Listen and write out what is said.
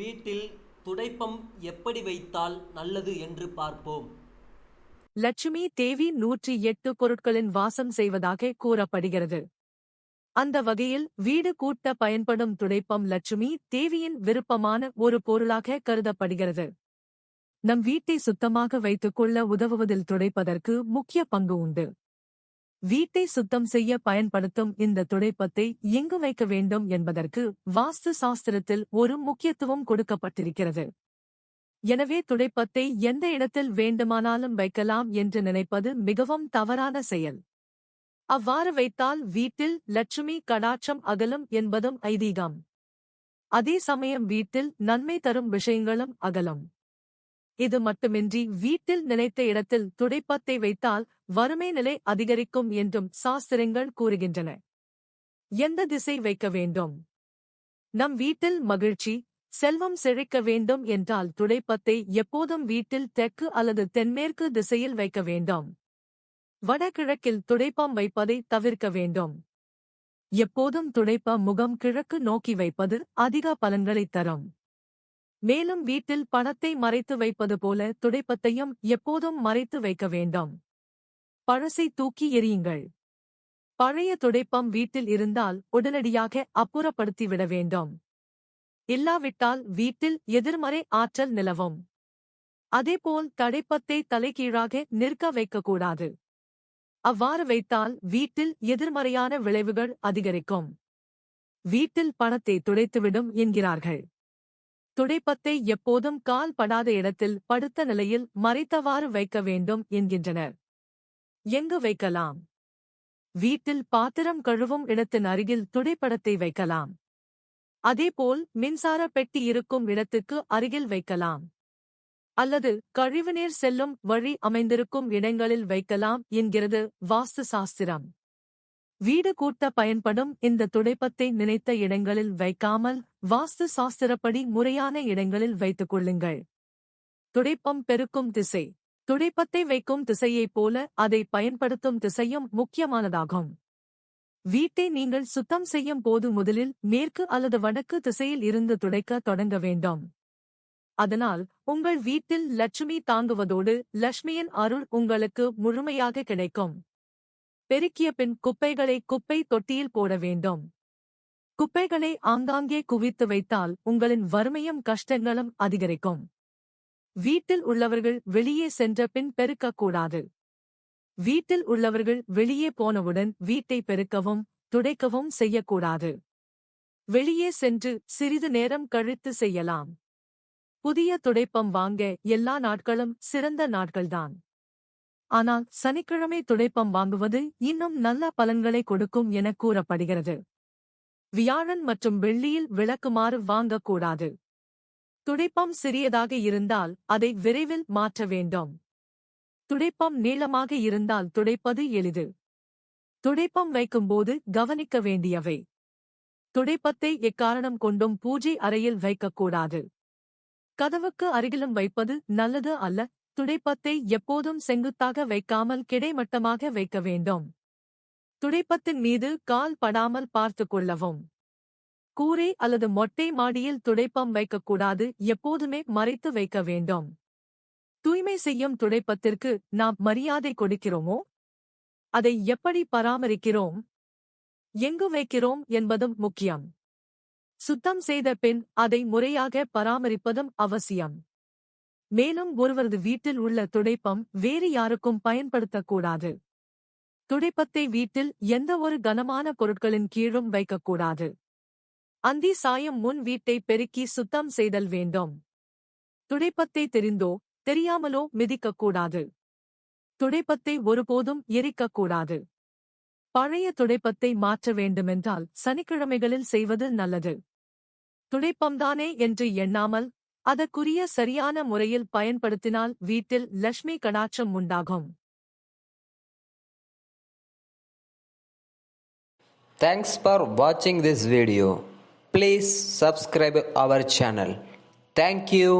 வீட்டில் துடைப்பம் எப்படி வைத்தால் நல்லது என்று பார்ப்போம். லட்சுமி தேவி நூற்றி எட்டு பொருட்களின் வாசம் செய்வதாக கூறப்படுகிறது. அந்த வகையில் வீடு கூட்ட பயன்படும் துடைப்பம் லட்சுமி தேவியின் விருப்பமான ஒரு பொருளாக கருதப்படுகிறது. நம் வீட்டை சுத்தமாக வைத்துக்கொள்ள உதவுவதில் துடைப்பதற்கு முக்கிய பங்கு உண்டு. வீட்டை சுத்தம் செய்ய பயன்படுத்தும் இந்த துடைப்பத்தை எங்கு வைக்க வேண்டும் என்பதற்கு வாஸ்து சாஸ்திரத்தில் ஒரு முக்கியத்துவம் கொடுக்கப்பட்டிருக்கிறது. எனவே துடைப்பத்தை எந்த இடத்தில் வேண்டுமானாலும் வைக்கலாம் என்று நினைப்பது மிகவும் தவறான செயல். அவ்வாறு வைத்தால் வீட்டில் லட்சுமி கடாட்சம் அகலும் என்பதும் ஐதீகம். அதே சமயம் வீட்டில் நன்மை தரும் விஷயங்களும் அகலும். இது மட்டுமின்றி வீட்டில் நினைத்த இடத்தில் துடைப்பத்தை வைத்தால் வறுமை நிலை அதிகரிக்கும் என்றும் சாஸ்திரங்கள் கூறுகின்றன. எந்த திசை வைக்க வேண்டும்? நம் வீட்டில் மகிழ்ச்சி செல்வம் செழிக்க வேண்டும் என்றால் துடைப்பத்தை எப்போதும் வீட்டில் தெற்கு அல்லது தென்மேற்கு திசையில் வைக்க வேண்டும். வடகிழக்கில் துடைப்பம் வைப்பதை தவிர்க்க வேண்டும். எப்போதும் துடைப்ப முகம் கிழக்கு நோக்கி வைப்பது அதிக பலன்களைத் தரும். மேலும் வீட்டில் பணத்தை மறைத்து வைப்பது போல துடைப்பத்தையும் எப்போதும் மறைத்து வைக்க வேண்டும். பழசை தூக்கி எறியுங்கள். பழைய துடைப்பம் வீட்டில் இருந்தால் உடனடியாக அப்புறப்படுத்திவிட வேண்டும். இல்லாவிட்டால் வீட்டில் எதிர்மறை ஆற்றல் நிலவும். அதேபோல் தடைப்பத்தை தலைகீழாக நிற்க வைக்கக்கூடாது. அவ்வாறு வைத்தால் வீட்டில் எதிர்மறையான விளைவுகள் அதிகரிக்கும். வீட்டில் பணத்தை துடைத்துவிடும் என்கிறார்கள். துடைப்பத்தை எப்போதும் கால் படாத இடத்தில் படுத்த நிலையில் மறைத்தவாறு வைக்க வேண்டும் என்கின்றனர். எங்கு வைக்கலாம்? வீட்டில் பாத்திரம் கழுவும் இடத்தின் அருகில் துடைப்படத்தை வைக்கலாம். அதேபோல் மின்சார பெட்டி இருக்கும் இடத்துக்கு அருகில் வைக்கலாம். அல்லது கழிவுநீர் செல்லும் வழி அமைந்திருக்கும் இடங்களில் வைக்கலாம் என்கிறது வாஸ்து சாஸ்திரம் வீடு கூட்ட பயன்படும் இந்த துடைப்பத்தை நினைத்த இடங்களில் வைக்காமல் வாஸ்து சாஸ்திரப்படி முறையான இடங்களில் வைத்துக் கொள்ளுங்கள். துடைப்பம் பெருக்கும் திசை. துடைப்பத்தை வைக்கும் திசையைப் போல அதை பயன்படுத்தும் திசையும் முக்கியமானதாகும். வீட்டை நீங்கள் சுத்தம் செய்யும் போது முதலில் மேற்கு அல்லது வடக்கு திசையில் இருந்து துடைக்க தொடங்க வேண்டும். அதனால் உங்கள் வீட்டில் லட்சுமி தாங்குவதோடு லட்சுமியின் அருள் உங்களுக்கு முழுமையாக கிடைக்கும். பெருக்கிய பின் குப்பைகளை குப்பை தொட்டியில் போட வேண்டும். குப்பைகளை ஆங்காங்கே குவித்து வைத்தால் உங்களின் வறுமையும் கஷ்டங்களும் அதிகரிக்கும். வீட்டில் உள்ளவர்கள் வெளியே சென்ற பின் பெருக்கக்கூடாது. வீட்டில் உள்ளவர்கள் வெளியே போனவுடன் வீட்டை பெருக்கவும் துடைக்கவும் செய்யக்கூடாது. வெளியே சென்று சிறிது நேரம் கழித்து செய்யலாம். புதிய துடைப்பம் வாங்க எல்லா நாட்களும் சிறந்த நாட்கள்தான். ஆனால் சனிக்கிழமை துடைப்பம் வாங்குவது இன்னும் நல்ல பலன்களை கொடுக்கும் என கூறப்படுகிறது. வியாழன் மற்றும் வெள்ளியில் விளக்குமாறு வாங்கக்கூடாது. துடைப்பம் சிறியதாக இருந்தால் அதை விரைவில் மாற்ற வேண்டும். துடைப்பம் நீளமாக இருந்தால் துடைப்பது எளிது. துடைப்பம் வைக்கும்போது கவனிக்க வேண்டியவை. துடைப்பத்தை எக்காரணம் கொண்டும் பூஜை அறையில் வைக்கக்கூடாது. கதவுக்கு அருகிலும் வைப்பது நல்லது அல்ல துடைப்பத்தை எப்போதும் செங்குத்தாக வைக்காமல் கிடைமட்டமாக வைக்க வேண்டும். துடைப்பத்தின் மீது கால் படாமல் பார்த்துக் கொள்ளவும். கூரை அல்லது மொட்டை மாடியில் துடைப்பம் வைக்கக்கூடாது எப்போதுமே மறைத்து வைக்க வேண்டும். தூய்மை செய்யும் துடைப்பத்திற்கு நாம் மரியாதை கொடுக்கிறோமோ? அதை எப்படி பராமரிக்கிறோம்? எங்கு வைக்கிறோம் என்பதும் முக்கியம். சுத்தம் செய்த பின் அதை முறையாக பராமரிப்பதும் அவசியம். மேலும் ஒருவரது வீட்டில் உள்ள துடைப்பம் வேறு யாருக்கும் பயன்படுத்தக்கூடாது. துடைப்பத்தை வீட்டில் எந்த ஒரு கனமான பொருட்களின் கீழும் வைக்கக்கூடாது. அந்தி சாயம் முன் வீட்டை பெருக்கி சுத்தம் செய்தல் வேண்டும். துடைப்பத்தை தெரிந்தோ தெரியாமலோ மிதிக்கக்கூடாது. துடைப்பத்தை ஒருபோதும் எரிக்கக்கூடாது. பழைய துடைப்பத்தை மாற்ற வேண்டுமென்றால் சனிக்கிழமைகளில் செய்வது நல்லது. துடைப்பம்தானே என்று எண்ணாமல் அதற்குரிய சரியான முறையில் பயன்படுத்தினால் வீட்டில் லட்சுமி கடாட்சம் உண்டாகும் Thanks for watching this video. Please subscribe our channel. Thank you.